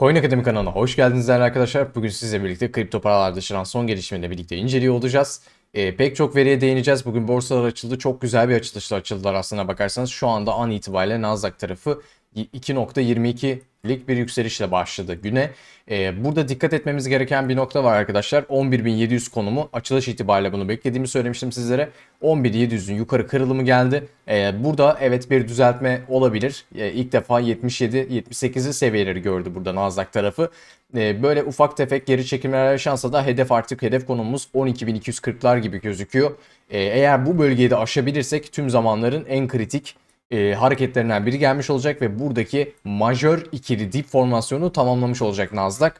Coin Akademi kanalına hoş geldiniz değerli arkadaşlar. Bugün sizle birlikte kripto paralar dışından son gelişmeyle birlikte inceliyor olacağız. Ee, pek çok veriye değineceğiz. Bugün borsalar açıldı. Çok güzel bir açılışla açıldılar aslına bakarsanız. Şu anda an itibariyle Nasdaq tarafı 2.22'lik bir yükselişle başladı güne. Ee, burada dikkat etmemiz gereken bir nokta var arkadaşlar. 11.700 konumu açılış itibariyle bunu beklediğimi söylemiştim sizlere. 11.700'ün yukarı kırılımı geldi. Ee, burada evet bir düzeltme olabilir. Ee, ilk defa 77-78'i seviyeleri gördü burada Nasdaq tarafı. Ee, böyle ufak tefek geri çekimler yaşansa da hedef artık hedef konumumuz 12.240'lar gibi gözüküyor. Ee, eğer bu bölgeyi de aşabilirsek tüm zamanların en kritik e, hareketlerinden biri gelmiş olacak ve buradaki majör ikili dip formasyonu tamamlamış olacak Nasdaq.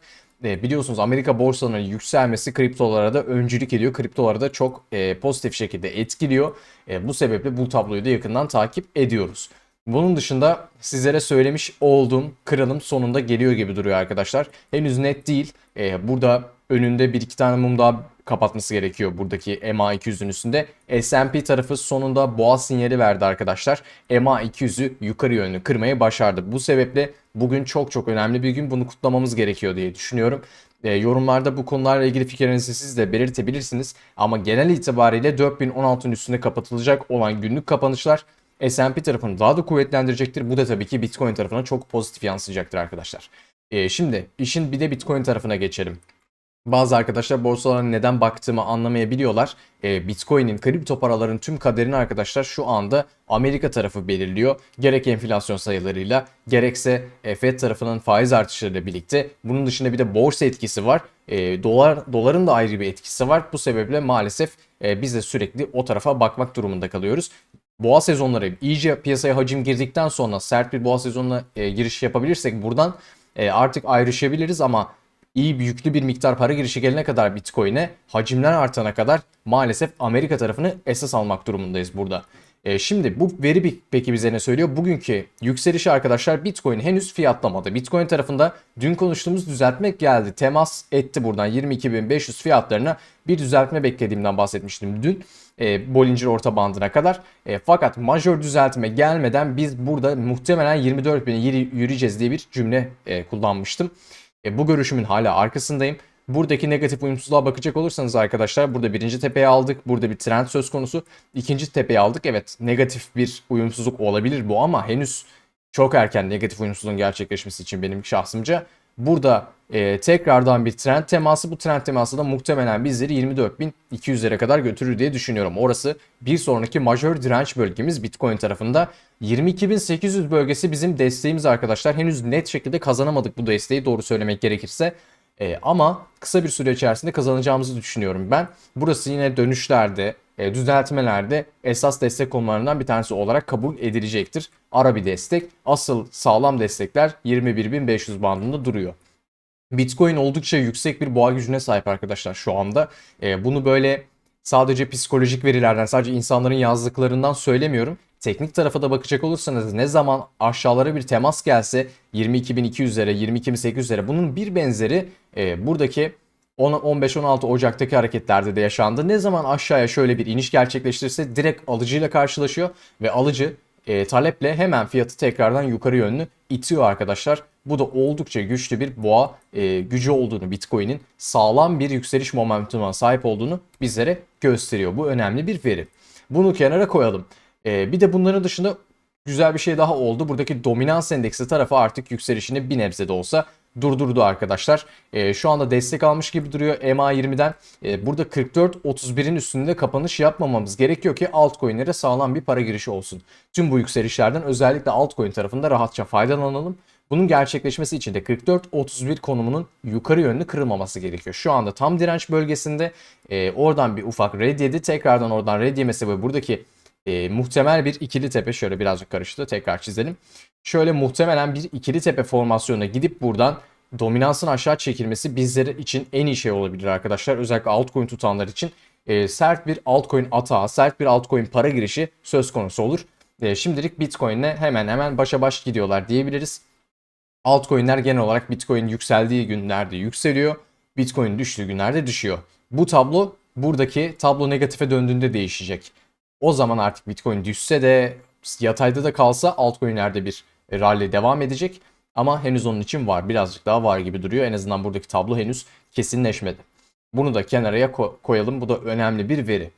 E, biliyorsunuz Amerika borsalarının yükselmesi kriptolara da öncülük ediyor. Kriptolara da çok e, pozitif şekilde etkiliyor. E, bu sebeple bu tabloyu da yakından takip ediyoruz. Bunun dışında sizlere söylemiş olduğum kırılım sonunda geliyor gibi duruyor arkadaşlar. Henüz net değil. Ee, burada önünde bir iki tane mum daha kapatması gerekiyor buradaki MA200'ün üstünde. S&P tarafı sonunda boğa sinyali verdi arkadaşlar. MA200'ü yukarı yönlü kırmayı başardı. Bu sebeple bugün çok çok önemli bir gün. Bunu kutlamamız gerekiyor diye düşünüyorum. E, yorumlarda bu konularla ilgili fikirlerinizi siz de belirtebilirsiniz. Ama genel itibariyle 4016'ın üstünde kapatılacak olan günlük kapanışlar S&P tarafını daha da kuvvetlendirecektir. Bu da tabii ki Bitcoin tarafına çok pozitif yansıyacaktır arkadaşlar. E, şimdi işin bir de Bitcoin tarafına geçelim. Bazı arkadaşlar borsalara neden baktığımı anlamayabiliyorlar. E, Bitcoin'in, kripto paraların tüm kaderini arkadaşlar şu anda Amerika tarafı belirliyor. Gerek enflasyon sayılarıyla gerekse e, Fed tarafının faiz artışlarıyla birlikte. Bunun dışında bir de borsa etkisi var. E, dolar Doların da ayrı bir etkisi var. Bu sebeple maalesef e, biz de sürekli o tarafa bakmak durumunda kalıyoruz boğa sezonları iyice piyasaya hacim girdikten sonra sert bir boğa sezonuna e, giriş yapabilirsek buradan e, artık ayrışabiliriz ama iyi yüklü bir miktar para girişi gelene kadar Bitcoin'e hacimler artana kadar maalesef Amerika tarafını esas almak durumundayız burada. E, şimdi bu veri peki bize ne söylüyor? Bugünkü yükselişi arkadaşlar Bitcoin henüz fiyatlamadı. Bitcoin tarafında dün konuştuğumuz düzeltme geldi. Temas etti buradan 22.500 fiyatlarına bir düzeltme beklediğimden bahsetmiştim dün. E, Bollinger orta bandına kadar. E, fakat majör düzeltme gelmeden biz burada muhtemelen 24.000'e yürüyeceğiz diye bir cümle e, kullanmıştım. E, bu görüşümün hala arkasındayım. Buradaki negatif uyumsuzluğa bakacak olursanız arkadaşlar burada birinci tepeyi aldık. Burada bir trend söz konusu. İkinci tepeyi aldık. Evet negatif bir uyumsuzluk olabilir bu ama henüz çok erken negatif uyumsuzluğun gerçekleşmesi için benim şahsımca. Burada e, tekrardan bir trend teması. Bu trend teması da muhtemelen bizleri 24.200'lere kadar götürür diye düşünüyorum. Orası bir sonraki majör direnç bölgemiz Bitcoin tarafında. 22.800 bölgesi bizim desteğimiz arkadaşlar. Henüz net şekilde kazanamadık bu desteği doğru söylemek gerekirse. E, ama kısa bir süre içerisinde kazanacağımızı düşünüyorum ben. Burası yine dönüşlerde, e, düzeltmelerde esas destek konularından bir tanesi olarak kabul edilecektir. Ara bir destek. Asıl sağlam destekler 21.500 bandında duruyor. Bitcoin oldukça yüksek bir boğa gücüne sahip arkadaşlar şu anda. E, bunu böyle sadece psikolojik verilerden, sadece insanların yazdıklarından söylemiyorum. Teknik tarafa da bakacak olursanız ne zaman aşağılara bir temas gelse 22.200'lere, 22.800'lere bunun bir benzeri e, buradaki 15-16 Ocak'taki hareketlerde de yaşandı. Ne zaman aşağıya şöyle bir iniş gerçekleştirirse direkt alıcıyla karşılaşıyor ve alıcı e, taleple hemen fiyatı tekrardan yukarı yönlü itiyor arkadaşlar. Bu da oldukça güçlü bir boğa e, gücü olduğunu Bitcoin'in sağlam bir yükseliş momentumuna sahip olduğunu bizlere gösteriyor. Bu önemli bir veri. Bunu kenara koyalım. E, bir de bunların dışında güzel bir şey daha oldu. Buradaki dominans endeksi tarafı artık yükselişini bir nebze de olsa durdurdu arkadaşlar. E, şu anda destek almış gibi duruyor MA20'den. E, burada 44-31'in üstünde kapanış yapmamamız gerekiyor ki altcoin'lere sağlam bir para girişi olsun. Tüm bu yükselişlerden özellikle altcoin tarafında rahatça faydalanalım. Bunun gerçekleşmesi için de 44-31 konumunun yukarı yönlü kırılmaması gerekiyor. Şu anda tam direnç bölgesinde e, oradan bir ufak red yedi. Tekrardan oradan red yemesi ve buradaki e, muhtemel bir ikili tepe şöyle birazcık karıştı tekrar çizelim. Şöyle muhtemelen bir ikili tepe formasyonuna gidip buradan dominansın aşağı çekilmesi bizler için en iyi şey olabilir arkadaşlar. Özellikle altcoin tutanlar için e, sert bir altcoin atağı, sert bir altcoin para girişi söz konusu olur. E, şimdilik Bitcoin'le hemen hemen başa baş gidiyorlar diyebiliriz. Altcoin'ler genel olarak Bitcoin yükseldiği günlerde yükseliyor. Bitcoin düştüğü günlerde düşüyor. Bu tablo buradaki tablo negatife döndüğünde değişecek. O zaman artık Bitcoin düşse de yatayda da kalsa altcoin'lerde bir rally devam edecek. Ama henüz onun için var. Birazcık daha var gibi duruyor. En azından buradaki tablo henüz kesinleşmedi. Bunu da kenaraya ko- koyalım. Bu da önemli bir veri.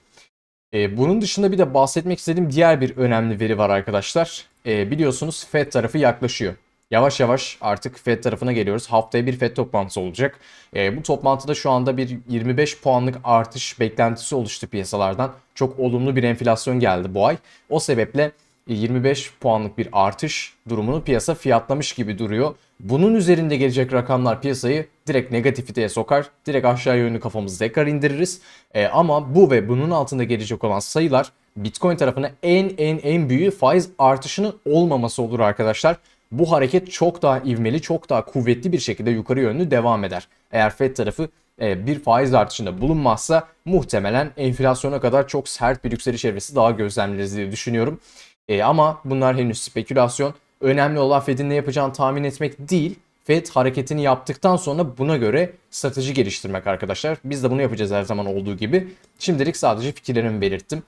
Ee, bunun dışında bir de bahsetmek istediğim diğer bir önemli veri var arkadaşlar. Ee, biliyorsunuz FED tarafı yaklaşıyor. Yavaş yavaş artık FED tarafına geliyoruz. Haftaya bir FED toplantısı olacak. Ee, bu toplantıda şu anda bir 25 puanlık artış beklentisi oluştu piyasalardan. Çok olumlu bir enflasyon geldi bu ay. O sebeple 25 puanlık bir artış durumunu piyasa fiyatlamış gibi duruyor. Bunun üzerinde gelecek rakamlar piyasayı direkt negatifiteye sokar. Direkt aşağı yönlü kafamızı tekrar indiririz. Ee, ama bu ve bunun altında gelecek olan sayılar Bitcoin tarafına en en en büyüğü faiz artışının olmaması olur arkadaşlar. Bu hareket çok daha ivmeli, çok daha kuvvetli bir şekilde yukarı yönlü devam eder. Eğer Fed tarafı e, bir faiz artışında bulunmazsa muhtemelen enflasyona kadar çok sert bir yükseliş evresi daha gözlemleriz diye düşünüyorum. E, ama bunlar henüz spekülasyon. Önemli olan Fed'in ne yapacağını tahmin etmek değil. Fed hareketini yaptıktan sonra buna göre strateji geliştirmek arkadaşlar. Biz de bunu yapacağız her zaman olduğu gibi. Şimdilik sadece fikirlerimi belirttim.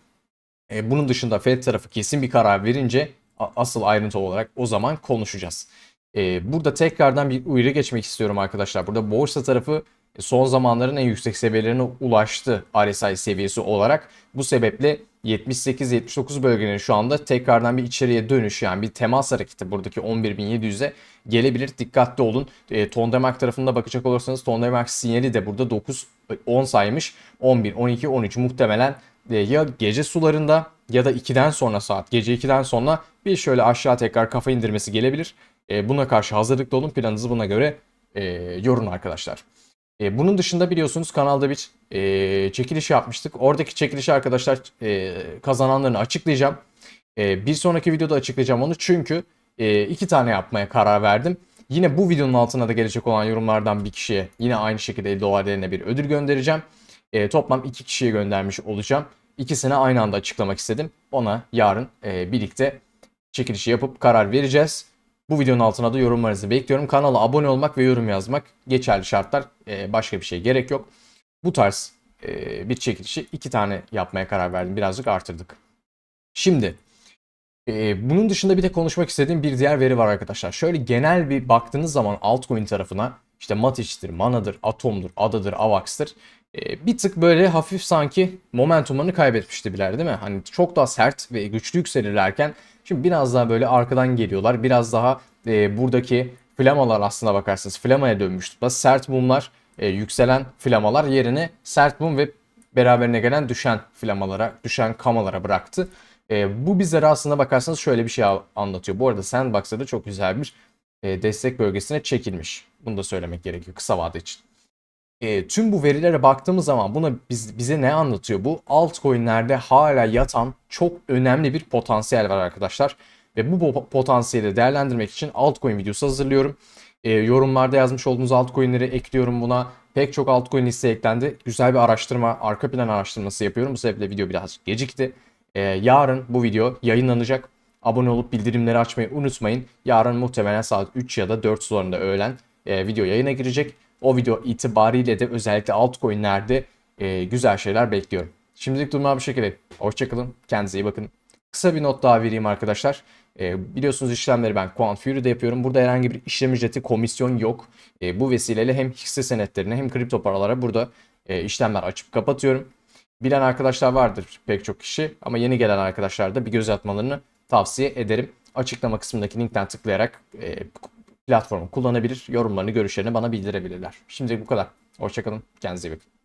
E, bunun dışında Fed tarafı kesin bir karar verince asıl ayrıntı olarak o zaman konuşacağız. E, burada tekrardan bir uyarı geçmek istiyorum arkadaşlar. Burada borsa tarafı e, son zamanların en yüksek seviyelerine ulaştı RSI seviyesi olarak. Bu sebeple 78-79 bölgenin şu anda tekrardan bir içeriye dönüş yani bir temas hareketi buradaki 11.700'e gelebilir. Dikkatli olun. E, Tondemark tarafında bakacak olursanız Tondemark sinyali de burada 9 10 saymış. 11, 12, 13 muhtemelen e, ya gece sularında ya da 2'den sonra saat gece 2'den sonra bir şöyle aşağı tekrar kafa indirmesi gelebilir. E, buna karşı hazırlıklı olun. Planınızı buna göre e, yorun arkadaşlar. E, bunun dışında biliyorsunuz kanalda bir e, çekiliş yapmıştık. Oradaki çekilişi arkadaşlar e, kazananlarını açıklayacağım. E, bir sonraki videoda açıklayacağım onu çünkü e, iki tane yapmaya karar verdim. Yine bu videonun altına da gelecek olan yorumlardan bir kişiye yine aynı şekilde 50 dolar bir ödül göndereceğim. E, toplam iki kişiye göndermiş olacağım. İkisini aynı anda açıklamak istedim. Ona yarın e, birlikte çekilişi yapıp karar vereceğiz. Bu videonun altına da yorumlarınızı bekliyorum. Kanala abone olmak ve yorum yazmak geçerli şartlar. Ee, başka bir şey gerek yok. Bu tarz e, bir çekilişi iki tane yapmaya karar verdim. Birazcık artırdık. Şimdi e, bunun dışında bir de konuşmak istediğim bir diğer veri var arkadaşlar. Şöyle genel bir baktığınız zaman altcoin tarafına işte Matic'tir, Mana'dır, Atom'dur, Ada'dır, Avax'tır. E, bir tık böyle hafif sanki momentumlarını kaybetmişti biler değil mi? Hani çok daha sert ve güçlü yükselirlerken Şimdi biraz daha böyle arkadan geliyorlar. Biraz daha e, buradaki flamalar aslına bakarsanız flamaya dönmüş durumda. Sert mumlar, e, yükselen flamalar yerine sert mum ve beraberine gelen düşen flamalara, düşen kamalara bıraktı. E, bu bizlere aslına bakarsanız şöyle bir şey anlatıyor. Bu arada Sandbox'ta da çok güzel bir e, destek bölgesine çekilmiş. Bunu da söylemek gerekiyor kısa vade için. E, tüm bu verilere baktığımız zaman buna biz, bize ne anlatıyor? Bu altcoin'lerde hala yatan çok önemli bir potansiyel var arkadaşlar. Ve bu po- potansiyeli değerlendirmek için altcoin videosu hazırlıyorum. E, yorumlarda yazmış olduğunuz altcoin'leri ekliyorum buna. Pek çok altcoin liste eklendi. Güzel bir araştırma, arka plan araştırması yapıyorum. Bu sebeple video biraz gecikti. E, yarın bu video yayınlanacak. Abone olup bildirimleri açmayı unutmayın. Yarın muhtemelen saat 3 ya da 4 sularında öğlen e, video yayına girecek. O video itibariyle de özellikle altcoin'lerde e, güzel şeyler bekliyorum. Şimdilik durma bir şekilde. Hoşçakalın. Kendinize iyi bakın. Kısa bir not daha vereyim arkadaşlar. E, biliyorsunuz işlemleri ben Quant Fury'de yapıyorum. Burada herhangi bir işlem ücreti, komisyon yok. E, bu vesileyle hem hisse senetlerine hem kripto paralara burada e, işlemler açıp kapatıyorum. Bilen arkadaşlar vardır pek çok kişi ama yeni gelen arkadaşlar da bir göz atmalarını tavsiye ederim. Açıklama kısmındaki linkten tıklayarak e, platformu kullanabilir, yorumlarını, görüşlerini bana bildirebilirler. Şimdi bu kadar. Hoşçakalın. Kendinize iyi bakın.